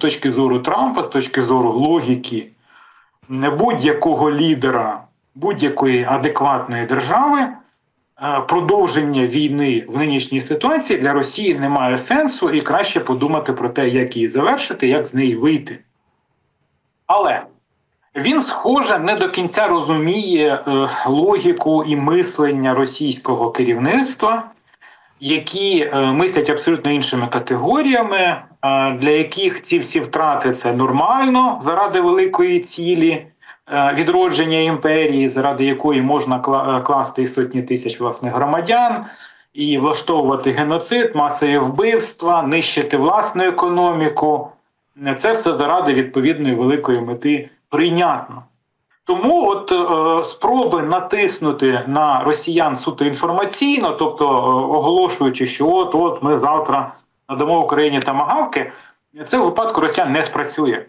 точки зору Трампа, з точки зору логіки не будь-якого лідера будь-якої адекватної держави, е, продовження війни в нинішній ситуації для Росії не має сенсу і краще подумати про те, як її завершити, як з неї вийти. Але він, схоже, не до кінця розуміє е, логіку і мислення російського керівництва, які е, мислять абсолютно іншими категоріями, е, для яких ці всі втрати це нормально заради великої цілі е, відродження імперії, заради якої можна кла- класти і сотні тисяч власних громадян. І влаштовувати геноцид, масові вбивства, нищити власну економіку. Це все заради відповідної великої мети прийнятно. Тому от е, спроби натиснути на росіян суто інформаційно, тобто е, оголошуючи, що от от ми завтра надамо Україні тамагавки, це в випадку росіян не спрацює.